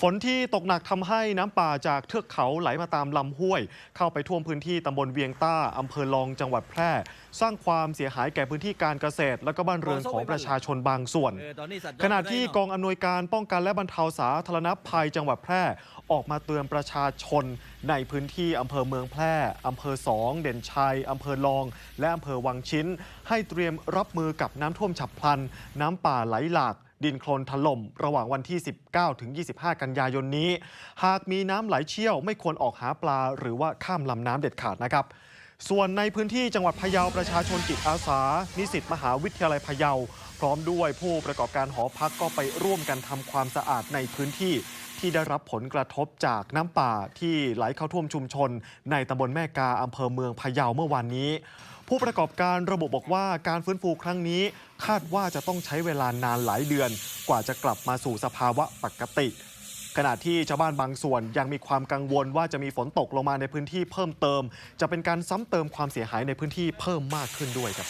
ฝนที่ตกหนักทำให้น้ำป่าจากเทือกเขาไหลมาตามลำห้วย เข้าไปท่วมพื้นที่ตำบลเวียงต้าอำเภอลองจังหวัดแพร่ สร้างความเสียหายแก่พื้นที่การเกษตร และก็บ้านเรือนของประชาชนบางส่วนเออตอนนี้สัตว์ขณะที่กองอำนวยการป้องกันและบรรเทาสาธารณภัยจังหวัดแพร่ ออกมาเตือนประชาชน ในพื้นที่อำเภอเมืองแพร่อำเภอสองเด่นชัยอำเภอลอง และอำเภอวังชิ้น ให้เตรียมรับมือกับน้ำท่วมฉับพลัน น้ำป่าไหลหลาก ดินโคลนถล่มระหว่างวันที่ 19 ถึง 25 กันยายนนี้ หากมีน้ำไหลเชี่ยวไม่ควรออกหาปลา หรือว่าข้ามลำน้ำเด็ดขาดนะครับ ส่วนในพื้นที่จังหวัดพะเยาประชาชนจิตอาสา นิสิตมหาวิทยาลัยพะเยา พร้อมด้วยผู้ประกอบการหอพักก็ไปร่วมกันทำความสะอาดในพื้นที่ที่ได้รับผลกระทบจากน้ำป่าที่ไหลเข้าท่วมชุมชน ในตำบลแม่กาอำเภอเมืองพะเยาเมื่อวานนี้ ผู้ประกอบการระบุบอกว่าการฟื้นฟูครั้งนี้ คาดว่าจะต้องใช้เวลานานหลายเดือน กว่าจะกลับมาสู่สภาวะปกติ ขณะที่ชาวบ้านบางส่วนยังมีความกังวลว่าจะมีฝนตกลงมาในพื้นที่เพิ่มเติม จะเป็นการซ้ำเติมความเสียหายในพื้นที่เพิ่มมากขึ้นด้วยครับ